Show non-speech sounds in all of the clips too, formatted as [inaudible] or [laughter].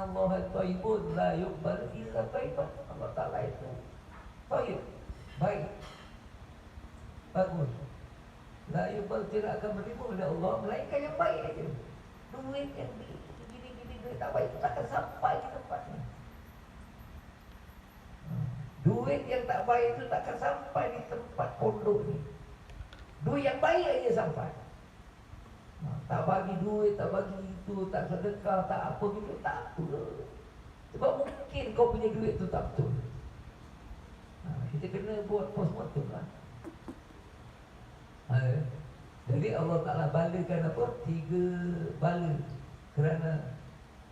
Allah taibun la yuqbal illa taiban. Allah Ta'ala itu taib. Baik. Bagus. La yuqbal tidak akan menerima oleh Allah melainkan yang baik aja. Duit yang gini-gini duit tak baik tak akan sampai ke tempat ni. Duit yang tak baik itu tak akan sampai di tempat pondok ni. Duit yang baik aja sampai. Ha, tak bagi duit, tak bagi itu, tak sedekah, tak apa gitu, tak apa. Sebab mungkin kau punya duit tu tak betul. Ha, kita kena buat postmortem lah. Ha, jadi Allah Ta'ala balakan apa? Tiga bala. Kerana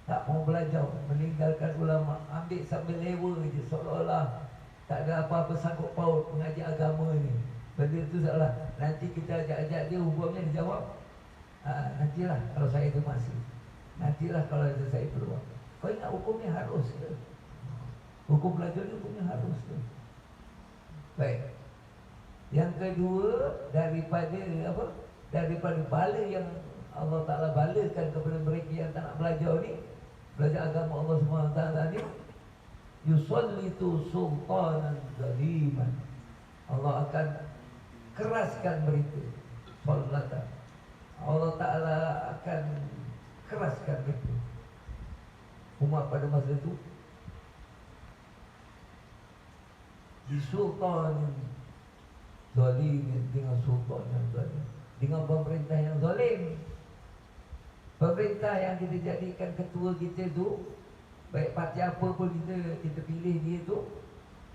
tak mau belajar, meninggalkan ulama, ambil sambil lewa je seolah-olah tak ada apa-apa sanggup paut mengajar agama ni. Benda tu salah. Nanti kita ajak-ajak dia hukumnya dia jawab. Ha, nantilah kalau saya tu masih. Nantilah kalau ada saya peluang. Kau ingat hukumnya harus ke? Hukum belajar ni hukumnya harus ke? Baik. Yang kedua daripada apa? Daripada bala yang Allah Taala balakan kepada mereka yang tak nak belajar ni, belajar agama Allah Taala ni, yusallitu sultanan zaliman. Allah akan keraskan mereka. Salatan. Allah Ta'ala akan keraskan mereka. Umat pada masa itu di sultan zalim dengan sultan yang zalim dengan pemerintah yang zalim pemerintah yang kita jadikan ketua kita tu baik parti apa pun kita kita pilih dia tu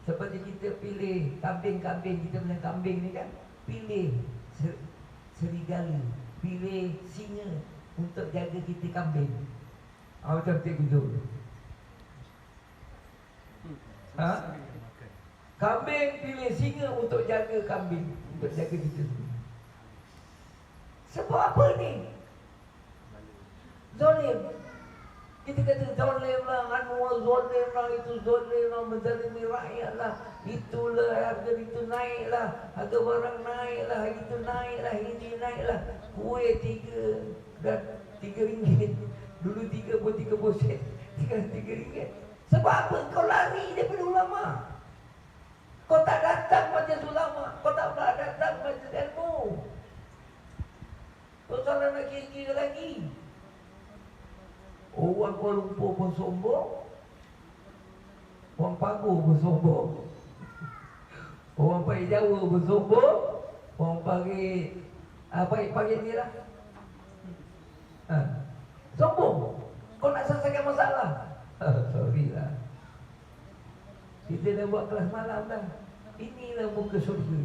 seperti kita pilih kambing-kambing kita punya kambing ni kan pilih ser, serigala pilih singa untuk jaga kita kambing. Ah, macam cikgu tu ha? kambing pilih singa untuk jaga kambing untuk jaga kita sebab apa ni? Zalim kita kata zalim lah, anu zalim lah, itu zalim lah, menzalimi rakyat lah. Itulah harga itu naik lah, harga barang naik lah, itu naik lah, ini naik lah. Kuih tiga dan tiga ringgit. Dulu tiga pun tiga pun sen, sekarang tiga ringgit. Sebab apa kau lari daripada ulama? Kau tak datang majlis ulama, kau tak pernah datang majlis ilmu. Kau salah nak kira-kira lagi. Orang Kuala Lumpur pun sombong. Orang Pagu pun sombong. Orang Pahit Jawa pun sombong. Orang Pahit ah, Pahit Pahit ni lah. Ha. Sombong. Kau nak selesaikan masalah. Ha, Sorry lah. Kita dah buat kelas malam dah. Inilah muka surga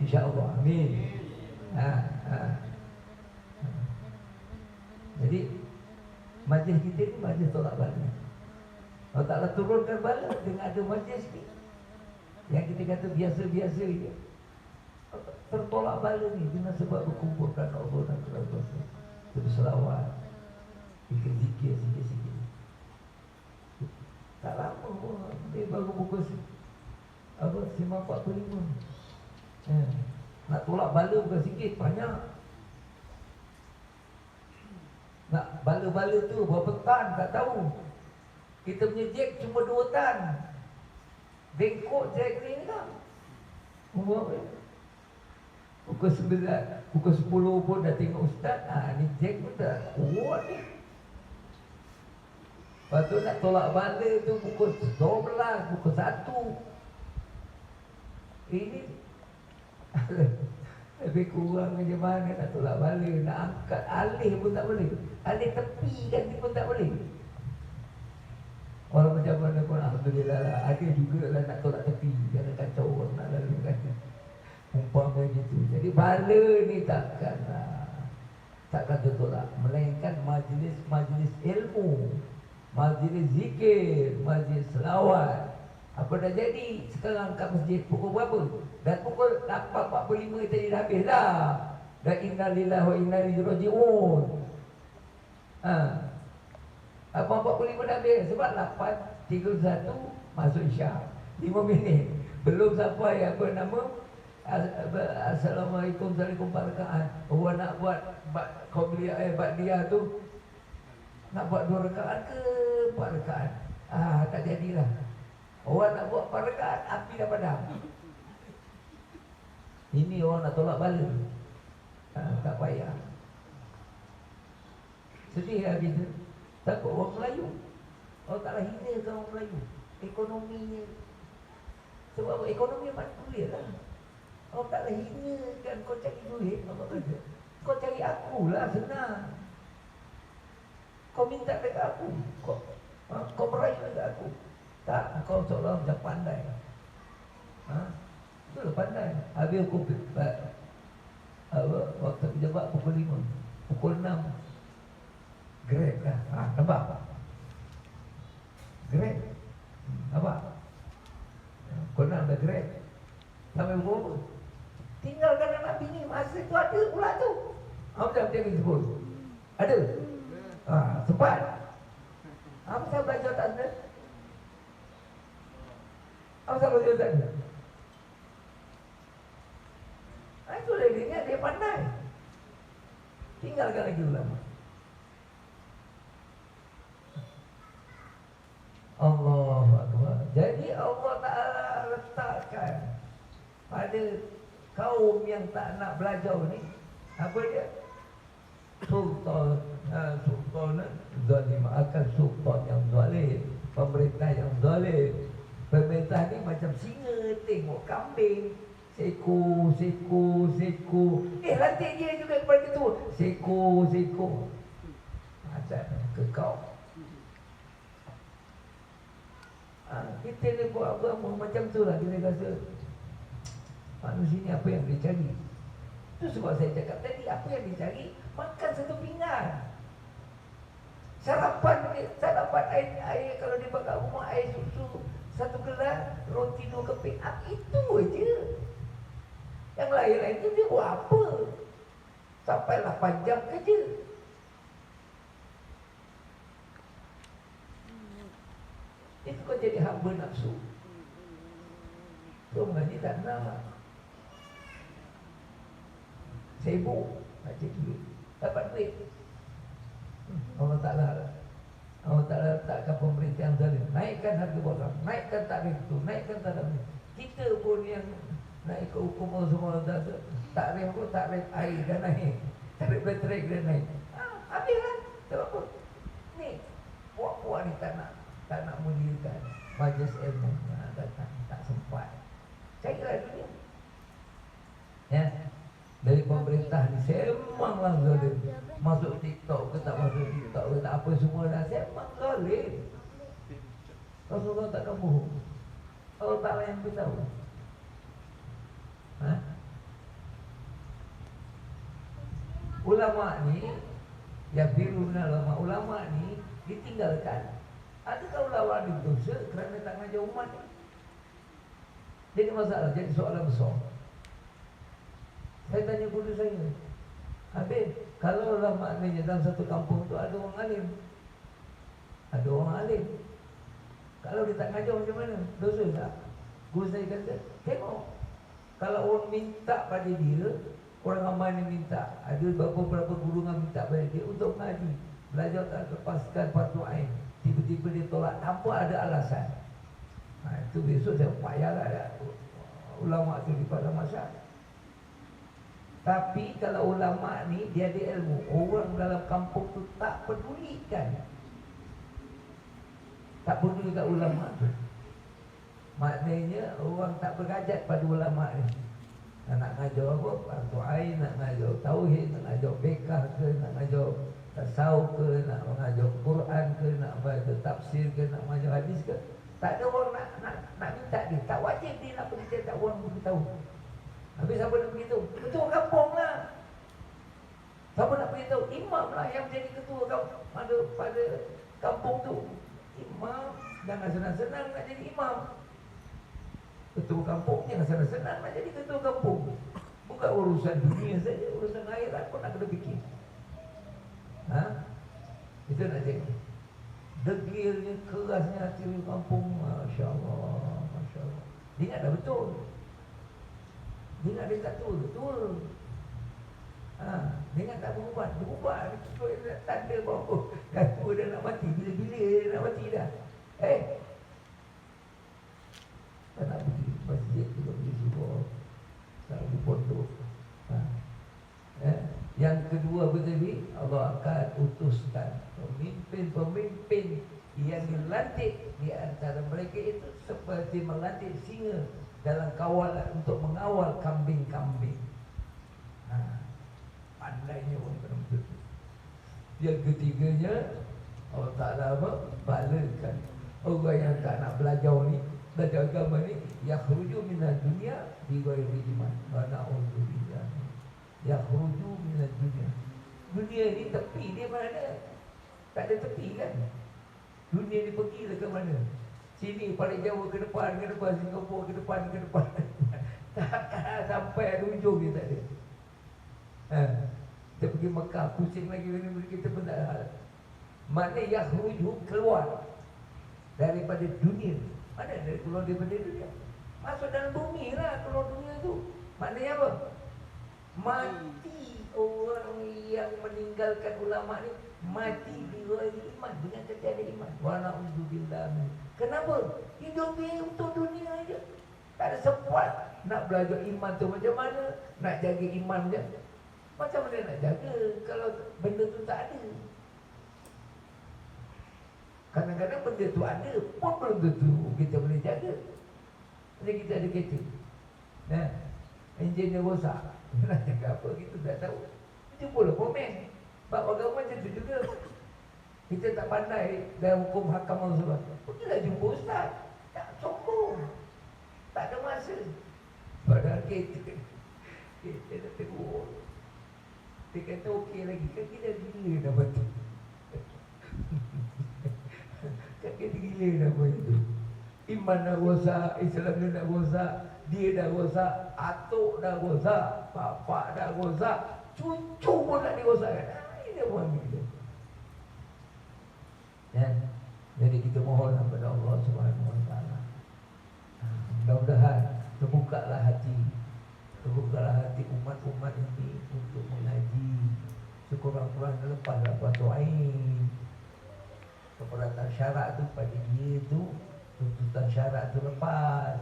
InsyaAllah. Amin. Ha, ha. Jadi Majlis kita ni majlis tolak bala Allah Ta'ala turunkan bala dengan ada majlis ni Yang kita kata biasa-biasa je. Tertolak bala ni dengan sebab berkumpulkan Allah dan Rasul Berselawat Zikir-zikir sikit-sikit. Tak lama pun Dia baru pukul apa, 5.45 eh, Nak tolak bala bukan sikit Banyak nak bala-bala tu berapa tan tak tahu. Kita punya jack cuma dua tan. Bengkok jack ni kan. Pukul sembilan, pukul sepuluh pun dah tengok ustaz. Ah, ni jack pun dah kuat ni. Lepas tu nak tolak bala tu pukul dua belas, pukul satu. Ini [laughs] lebih kurang macam mana? Nak tolak bala Nak angkat. Alih pun tak boleh. Alih tepi kan pun tak boleh. Orang macam mana pun Alhamdulillah lah. Ada juga lah nak tolak tepi. Jangan kacau orang nak lalu kan. Umpama gitu. Jadi bala ni takkan lah. Takkan tertolak Melainkan majlis-majlis ilmu. Majlis zikir Majlis selawat apa dah jadi sekarang kat masjid pukul berapa? Dah pukul 8.45 tadi dah habis dah. Dah inna lillahi wa inna ilaihi raji'un. Ha. 8.45 dah habis sebab 8.31 masuk isyak. 5 minit. Belum sampai apa nama? Assalamualaikum Assalamualaikum Barakaat Orang nak buat Qabliyah eh Ba'diyah tu Nak buat dua rakaat ke Empat rekaat. Ah, tak jadilah. Orang nak buat empat rekaat, api dah padam. Ini orang nak tolak bala. Ah, tak payah. Sedih lah kita. Takut orang Melayu. Orang taklah hina orang Melayu. Ekonominya. Sebab? Ekonomi mana kuliah lah. Orang taklah hina kan kau cari duit. Apa kata? Kau cari aku lah senang. Kau minta dekat aku. Kau, ha? kau merayu dekat aku. Tak, kau seolah macam pandai. Ha? Itu lah pandai. Habis aku apa, waktu pejabat pukul 5. Pukul 6. Grab lah. Ha, nampak? Grab. Nampak? Pukul 6 dah grab. Sampai pukul Tinggalkan anak bini. Masa tu ada pula tu. Apa macam dia sebut? Ada? Ha, sempat. Apa saya belajar tak ada? Apa saya belajar tak? Ha, itu dia, dia pandai. Tinggalkan lagi ulama. Allah Akbar. Jadi Allah Ta'ala letakkan pada kaum yang tak nak belajar ni apa dia? sultan uh, sultan zalim akan sultan yang zalim pemerintah yang zalim pemerintah ni macam singa tengok kambing seko seko seko. Eh lantik dia juga kepada ketua seko seko. Macam kekau ha, kita ni buat apa macam tu lah kita rasa. Manusia ni apa yang dia cari? Itu sebab saya cakap tadi apa yang dia cari? Makan satu pinggan. Sarapan sarapan air, air kalau dia bakar rumah air susu satu gelas, roti dua keping. Ah, itu aja. Yang lain-lain itu dia buat apa? Sampai 8 jam kerja. Itu kau jadi hamba nafsu. So mengaji tak nak. Sibuk. Nak duit dapat duit. Hmm, Allah Ta'ala Allah Ta'ala letakkan pemerintah yang zalim. Naikkan harga barang Naikkan tarif itu Naikkan tarif itu. Kita pun yang Nak ikut hukum Allah semua Tarif pun tarif air dan naik. [laughs] Tarif bateri dan naik. Ha, Habis kan Sebab apa. Ni Puak-puak ni tak nak Tak nak muliakan Majlis ilmu ha, Datang Tak sempat. Carilah dunia. Ya. Dari pemerintah ni sembanglah zalim masuk TikTok ke tak masuk TikTok ke tak apa semua dah sembang zalim Rasulullah tak akan bohong. Allah Ta'ala yang beritahu ha? Ulama ni Yang biru ulama Ulama ni ditinggalkan. Adakah ulama ni dosa kerana tak ngajar umat? Ni Jadi masalah, jadi soalan besar. Saya tanya guru saya Habis Kalau lah maknanya dalam satu kampung tu ada orang alim. Ada orang alim. Kalau dia tak ngajar macam mana? Dosa tak? Guru saya kata Tengok Kalau orang minta pada dia Orang ramai ni minta. Ada beberapa guru yang minta pada dia Untuk mengaji Belajar tak lepaskan patuh ain Tiba-tiba dia tolak Tanpa ada alasan. Ha, Itu besok saya payahlah ya. Ulama tu di pada masyarakat tapi kalau ulama ni dia ada ilmu, orang dalam kampung tu tak pedulikan. Tak peduli kat ulama tu. Maknanya orang tak berkajat pada ulama ni. Nak ngajar apa? Fardu ain, nak ngajar tauhid, nak ngajar bekah ke, nak ngajar tasawuf ke, nak mengajar Quran ke, nak baca tafsir ke, nak mengajar hadis ke. Tak ada orang nak nak, nak minta dia. Tak wajib dia nak pergi cerita orang beritahu. Habis siapa nak beritahu? Ketua kampung lah. Siapa nak beritahu? Imam lah yang jadi ketua kampung pada, pada kampung tu. Imam jangan senang-senang nak jadi imam. Ketua kampung jangan senang-senang nak jadi ketua kampung. Bukan urusan dunia saja, urusan akhirat pun nak kena fikir. Ha? Itu nak tengok. Degilnya, kerasnya hati kampung. Masya Allah. Masya Allah. Dia ingat dah betul. Dia nak dekat tu, betul. Ha? Dengan tak berubat, berubat tanda bahawa oh, [laughs] dah dah nak mati, bila-bila dia nak mati dah. Eh, tak nak pergi masjid juga pergi subuh, tak pergi pondok. Ha. Eh, yang kedua betul Allah akan utuskan pemimpin-pemimpin yang dilantik di antara mereka itu seperti melantik singa dalam kawalan untuk mengawal kambing-kambing. Ha. Pandainya orang kena betul yang ketiganya Allah Ta'ala apa? balakan. Orang yang tak nak belajar ni belajar agama ni yakhruju minal dunia di ghairi iman. Wa na'udzu billah. Yakhruju minal dunia. Dunia ni tepi dia mana? Tak ada tepi kan? Dunia ni pergi lah ke mana sini paling jauh ke depan ke depan Singapura ke depan ke depan [laughs] sampai ujung dia tak ada Ha. Kita pergi Mekah, pusing lagi ini kita pun tak ada. Mana yang rujuk keluar daripada dunia. Mana dari keluar daripada dunia? Masuk dalam bumi lah keluar dunia tu. Maknanya apa? Mati orang yang meninggalkan ulama ni mati di luar iman dengan ketiada iman. Wa na'udzubillah. Kenapa? Hidup ni untuk dunia aja. Tak ada sempat nak belajar iman tu macam mana, nak jaga iman je. Macam mana nak jaga kalau benda tu tak ada? Kadang-kadang benda tu ada pun belum tentu kita boleh jaga. Jadi kita ada kereta. Nah, enjin dia rosak. [laughs] Nak jaga apa kita tak tahu. Jumpalah komen. Bab agama macam tu juga. Kita tak pandai dalam hukum hakam Allah Pergilah jumpa ustaz. Tak sombong. Tak ada masa. Padahal kita [laughs] kita dah teruk. Dia kata okey lagi Kan kita gila dah batu [laughs] Kan kita gila dah batu Iman dah rosak Islam dah rosak Dia dah rosak Atuk dah rosak Bapak dah rosak Cucu pun nak dirosakkan Ini dia pun ambil Ya. Jadi kita mohon kepada Allah Subhanahu Wa Taala. Ha, mudah-mudahan terbukalah hati Terbukalah hati umat-umat ini untuk mengaji. Sekurang-kurangnya lepaslah batu air Keperatan syarat tu pada dia tu Tuntutan syarat tu lepas.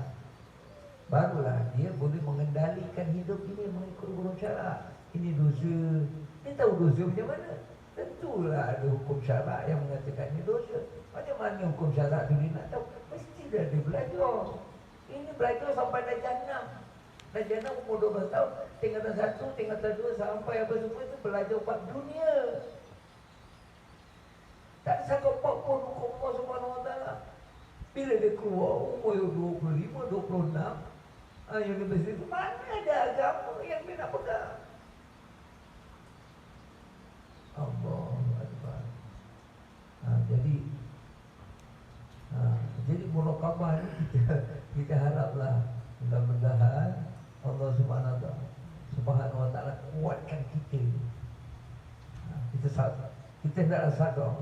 Barulah dia boleh mengendalikan hidup ini mengikut hukum syarat Ini dosa. Dia tahu dosa macam mana Tentulah ada hukum syarat yang mengatakan ini dosa. Macam mana hukum syarat tu dia nak tahu? Mesti dia ada belajar. Ini belajar sampai dah jannah dan jana umur 12 tahun. Tingkatan satu, tingkatan dua Sampai apa semua itu belajar buat dunia. Tak sanggup apa pun hukum Allah ta'ala. Bila dia keluar umur 25, 26 ah, Universiti itu mana ada agama yang dia nak pegang Allah Akbar ha, Jadi ha, Jadi murakabah ni kita, kita haraplah Mudah-mudahan Allah Subhanahu wa Subhanahu wa taala kuatkan kita. Ha, kita sadar. Kita hendaklah sadar.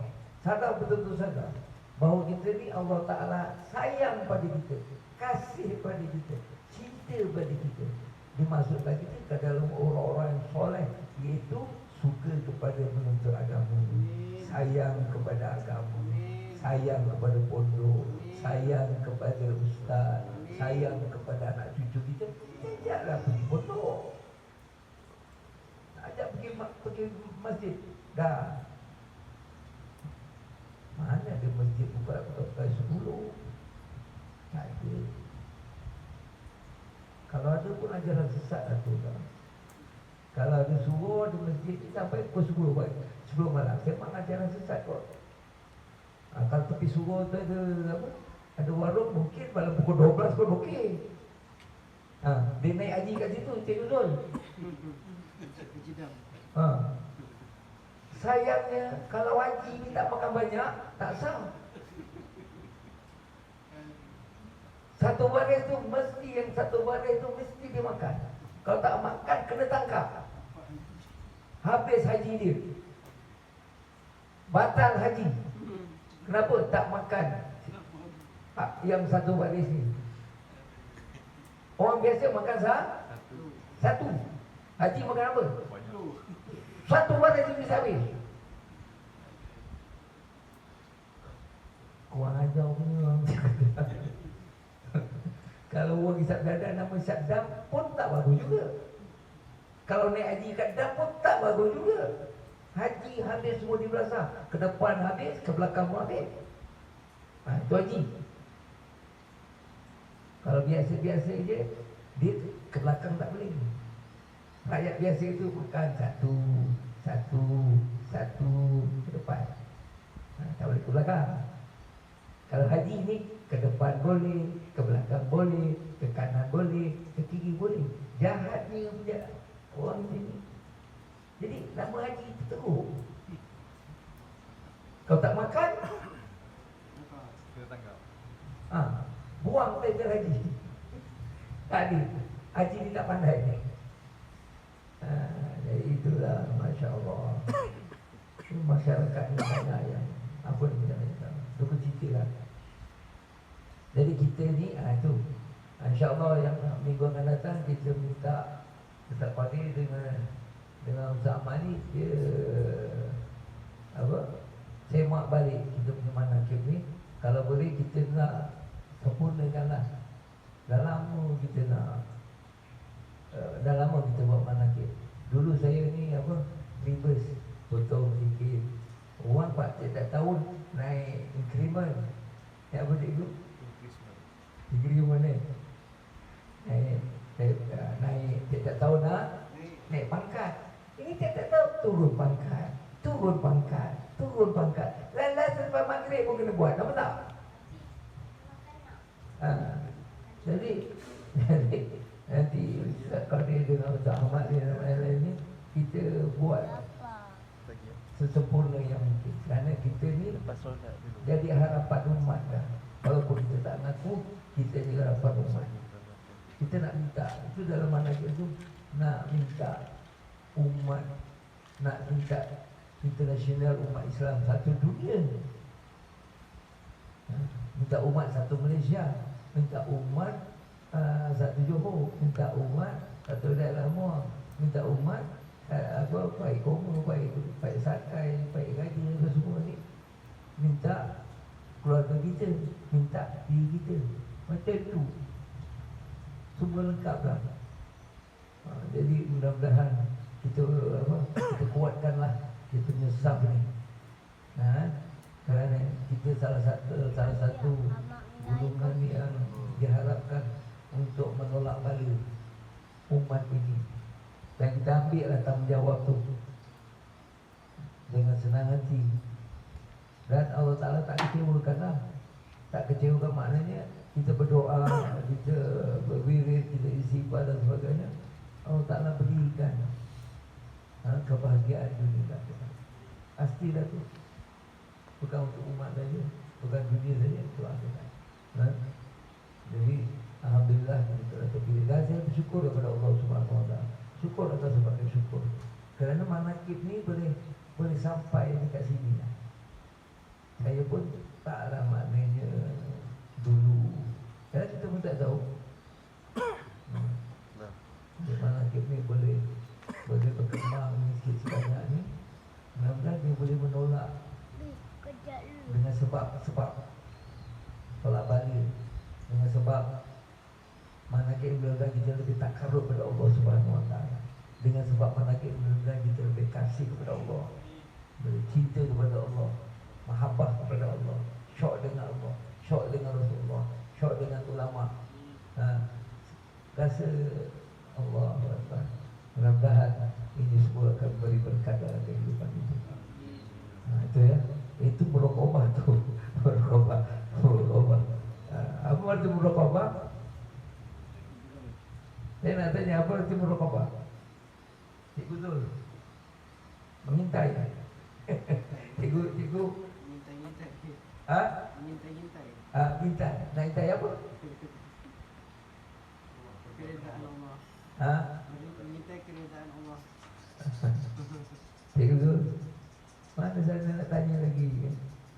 Sadar betul-betul sadar bahawa kita ni Allah taala sayang pada kita, kasih pada kita, cinta pada kita. Dimasukkan kita ke dalam orang-orang yang soleh iaitu suka kepada menuntut agama, sayang kepada agama, sayang kepada pondok, sayang kepada ustaz, sayang kepada anak cucu kita ajaklah pergi pondok. Ajak pergi pergi masjid. Dah. Mana ada masjid buka pukul 10? Tak ada. Kalau ada pun ajaran sesat lah tu dah. Kalau ada suruh di masjid ni sampai pukul 10 buat. Sebelum malam. Memang ajaran sesat kot. Ha, kalau tepi suruh tu ada apa? Ada warung mungkin malam pukul 12 pun okey. Ha, dia naik haji kat situ, Cik Zul. Ha. Sayangnya kalau haji ni tak makan banyak, tak sah. Satu baris tu mesti yang satu baris tu mesti dia makan. Kalau tak makan kena tangkap. Habis haji dia. Batal haji. Kenapa tak makan? Yang satu baris ni. Orang biasa makan sah? Satu. Haji makan apa? Satu bulan haji bisa habis. Kurang ajar punya. [laughs] Kalau orang isap dada nama isap dam pun tak bagus juga. Kalau naik haji kat dam pun tak bagus juga. Haji habis semua di belasah. Ke depan habis, ke belakang pun habis. Ha, haji. Kalau biasa-biasa je, dia ke belakang tak boleh. Rakyat biasa itu bukan satu, satu, satu ke depan. Ha, tak boleh ke belakang. Kalau haji ni ke depan boleh, ke belakang boleh, ke kanan boleh, ke kiri boleh. Jahat ni punya orang ini. Jadi nama haji itu teruk. Kau tak makan, Kita tangkap. ha, buang paper haji. Tak ada. Haji ni tak pandai. Ha, jadi itulah Masya Allah. Masyarakat ni banyak yang apa ni kita nak Tunggu cerita lah. Jadi kita ni, ah tu. InsyaAllah yang minggu akan datang kita minta Ustaz Qadir dengan dengan Ustaz ni dia apa semak balik kita punya manakib ni kalau boleh kita nak sempurnakan lah dah lama kita nak uh, dah lama kita buat manakib. Dulu saya ni apa reverse potong sikit. Orang pak tiap tahun naik increment. Ya apa cikgu? Increment. Ni naik naik, uh, naik tiap tahun nak naik pangkat. Ini tiap tahun turun pangkat turun pangkat turun pangkat. Lalas selepas maghrib pun kena buat apa tak ha. jadi [laughs] jadi nanti kalau dia dengan Ustaz Ahmad dia dan lain-lain ni kita buat sesempurna yang mungkin. Kerana kita ni jadi harapan umat dah. Walaupun kita tak ngaku kita juga harapan umat. Kita nak minta itu dalam mana itu nak minta umat nak minta international umat Islam satu dunia Ha, minta umat satu Malaysia minta umat uh, satu Johor minta umat satu daerah Muar minta umat uh, apa baik komo baik baik sakai baik gaji apa semua ni. Minta keluarga kita minta diri kita. Macam tu. Semua lengkap lah. Ha, jadi mudah-mudahan kita apa kita kuatkanlah kita punya sub ni. Ha, kerana kita salah satu salah satu golongan yang diharapkan untuk menolak bala umat ini. Dan kita ambil lah tanggungjawab tu. Dengan senang hati. Dan Allah Ta'ala tak kecewakan lah. Tak kecewakan maknanya kita berdoa kita berwirid kita isi dan sebagainya. Allah Ta'ala berikan ha, kebahagiaan dunia dan akhirat. Pasti dah tu. Bukan untuk umat saja bukan dunia saja untuk akhirat jadi Alhamdulillah kita telah terpilih. Dan saya bersyukur kepada Allah Subhanahu Wa Taala. Syukur atas sebagai syukur kerana manakib ni boleh boleh sampai dekat sini lah. Saya pun taklah maknanya dulu. Kerana kita pun tak tahu Hmm. Nah. Di mana ni boleh Boleh berkembang ni sikit sebanyak ni Mudah-mudahan dia boleh menolak Dengan sebab Sebab Tolak balik Dengan sebab Manakib mudah-mudahan kita lebih takarut kepada Allah Subhanahu Wa Taala. Dengan sebab manakib mudah-mudahan kita lebih kasih kepada Allah. Lebih cinta kepada Allah. Mahabbah kepada Allah. Syok dengan Allah. Syok dengan Rasulullah. Syok dengan ulama. Ha. Rasa Allah. Mudah-mudahan ini semua akan beri berkat dalam kehidupan itu ha, Itu ya. Itu merokobah tu. [laughs] Merokobah. Merokobah. Ha, Apa arti merokobah? Saya nak tanya apa arti merokobah? Cikgu Zul Mengintai. [laughs] Cikgu, cikgu. Minta-minta Ha? Minta-minta. Ha, minta. Nak intai apa? Keredaan Allah. Ha? Minta keredaan Allah. [laughs] Cikgu Zul Mana saya nak tanya lagi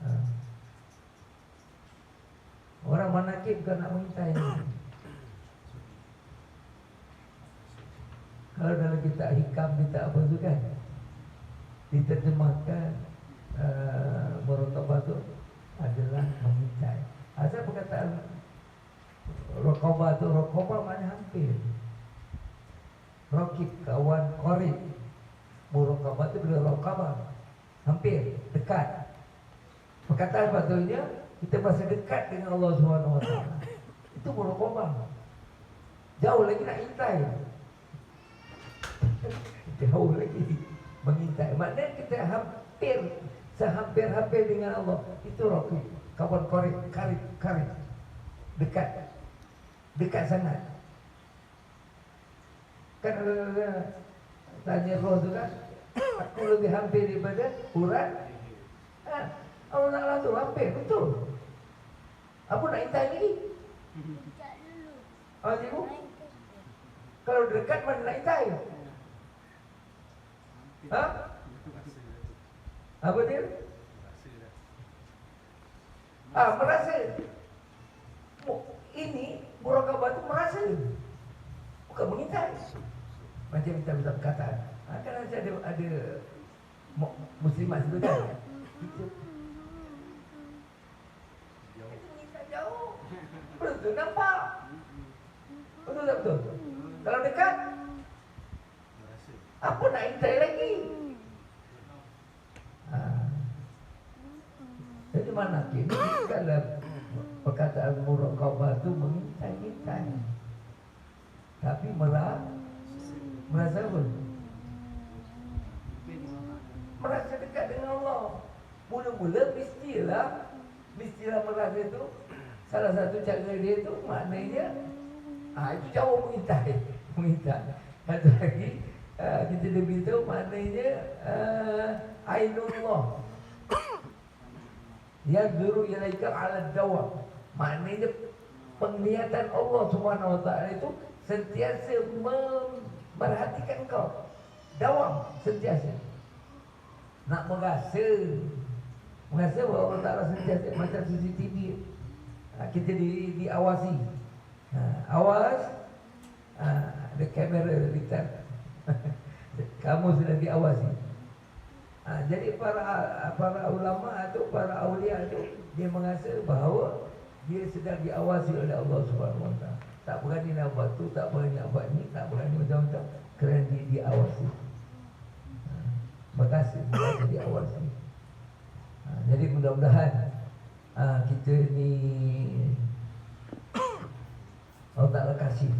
ha. Orang manakib bukan nak mengintai ni Kalau dalam kitab hikam Kitab apa tu kan diterjemahkan uh, Muraqabah itu adalah mengintai. Asal perkataan Rokobah itu Rokobah maknanya hampir. Rokib, kawan, korib. Muraqabah itu bila Rokobah Hampir, dekat. Perkataan patutnya Kita masih dekat dengan Allah SWT Itu Muraqabah Jauh lagi nak intai Jauh lagi. Mengintai. Maknanya kita hampir Sehampir-hampir dengan Allah. Itu Rokib Kawan korib, karib, karib. Dekat. Dekat sangat. Kan Tanya roh tu kan? Aku lebih hampir daripada urat. Ha? Allah Ta'ala tu. Hampir. Betul. Apa nak intai lagi. Oh cikgu? Kalau dekat mana nak intai Ha? Apa dia? Ah, merasa. Mu- Ini muraqabah tu merasa. Bukan mengintai. Macam kita bisa perkataan. Ha, kan ada ada, ada mu- muslimat situ kan. Kita jauh. Betul nampak. Betul tak betul? Kalau dekat apa nak intai lagi? Ha. Jadi mana kini kalau perkataan muraqabah tu mengintai-intai. Tapi merah merasa apa? Merasa dekat dengan Allah. Mula-mula mestilah mestilah merasa tu salah satu cara dia tu maknanya ah itu jauh mengintai, [laughs] mengintai. Satu lagi ah, kita lebih tahu maknanya uh, ainullah Yanzuru ilaika ala dawam Maknanya penglihatan Allah Subhanahu wa taala itu sentiasa memerhatikan kau. Dawam sentiasa. Nak merasa merasa bahawa Allah Taala sentiasa macam CCTV. Ha, kita di diawasi. Awas ada kamera litar. [laughs] Kamu sedang diawasi. Ha, jadi para para ulama atau para aulia itu dia merasa bahawa dia sedang diawasi oleh Allah Subhanahu Wa Taala. Tak berani nak buat tu, tak berani nak buat ni, tak berani macam-macam kerana dia diawasi. Ha, Makasih dia diawasi. Ha, jadi mudah-mudahan ha, kita ni [coughs] Allah Ta'ala kasih.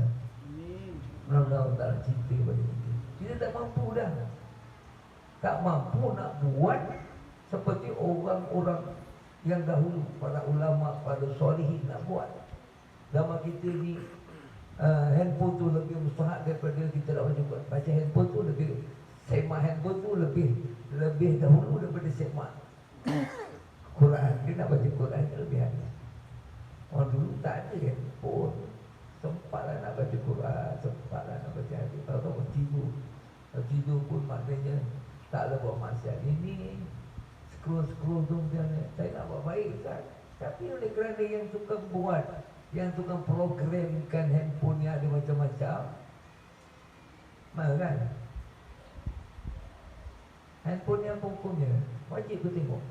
Mudah-mudahan Allah Ta'ala cinta pada kita. Kita tak mampu dah. Tak mampu nak buat seperti orang-orang yang dahulu. Para ulama, para solihin nak buat. Zaman kita ni uh, handphone tu lebih mustahak daripada kita nak baca. Baca handphone tu lebih semak handphone tu lebih lebih dahulu daripada semak Quran. Dia nak baca Quran lebih hadis. Orang dulu tak ada handphone. Sempatlah nak baca Quran, sempatlah nak baca hadis. Kalau tak tidur. Kalau tidur pun maknanya taklah buat maksiat. Ini scroll-scroll tu dia saya nak buat baik kan. Tapi oleh kerana yang tukang buat yang tukang programkan handphone yang ada macam-macam Mana kan Handphone yang pokoknya Wajib tu tengok.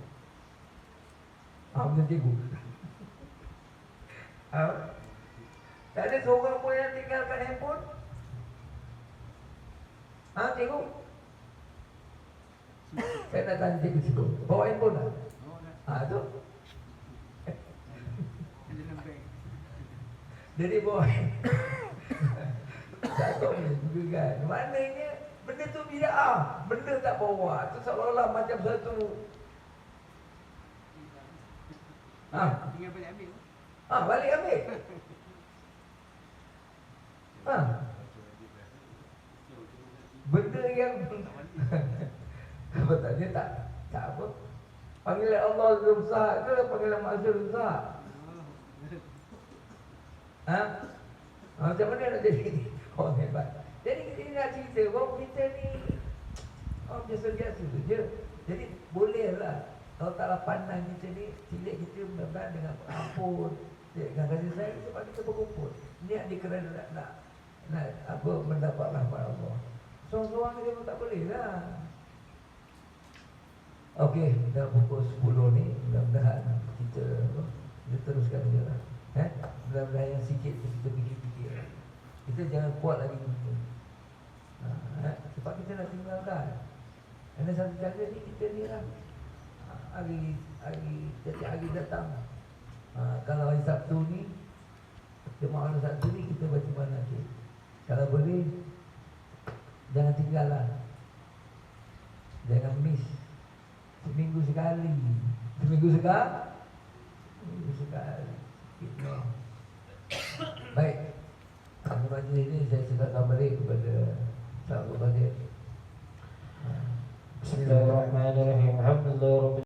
Ah, macam cikgu? Ah, [laughs] Tak ada seorang pun yang tinggalkan handphone Ah, cikgu Saya nak tanya cikgu cikgu Bawa handphone tak? Ah, tu. Jadi boy Tak tahu juga kan. Maknanya Benda tu bida'ah Benda tak bawa. Tu seolah-olah macam satu. Ha? Tinggal balik ambil. Ha, balik ambil. Ha? Benda yang Apa tak dia tak Tak apa Panggilan Allah rusak ke Panggilan manusia Ha? ha? Macam mana nak jadi [laughs] orang hebat? Jadi kita nak cerita bahawa kita ni orang biasa-biasa tu je. Jadi bolehlah kalau taklah pandang kita ni, cilik kita mudah-mudahan dengan ampun, dengan kasih sayang sebab kita berkumpul. Niat dia kerana nak, nak, nak apa mendapat rahmat Allah. Seorang-seorang kita pun tak boleh lah. Okey, dah pukul 10 ni Mudah-mudahan kita Kita teruskan je lah eh? Mudah-mudahan yang sikit tu kita fikir-fikir Kita jangan kuat lagi kita ha, eh? Sebab kita nak tinggalkan Ada satu cara ni kita ni lah ha, Hari Hari Setiap hari datang ha, Kalau hari Sabtu ni Jemaah hari Sabtu ni kita baca mana okay? Kalau boleh Jangan tinggal lah Jangan miss. Seminggu sekali. Seminggu sekali Seminggu sekali. Gitu lah. Baik. Kamu majlis ini saya cerita kembali kepada Sahabat Bapak Bismillahirrahmanirrahim. Alhamdulillah.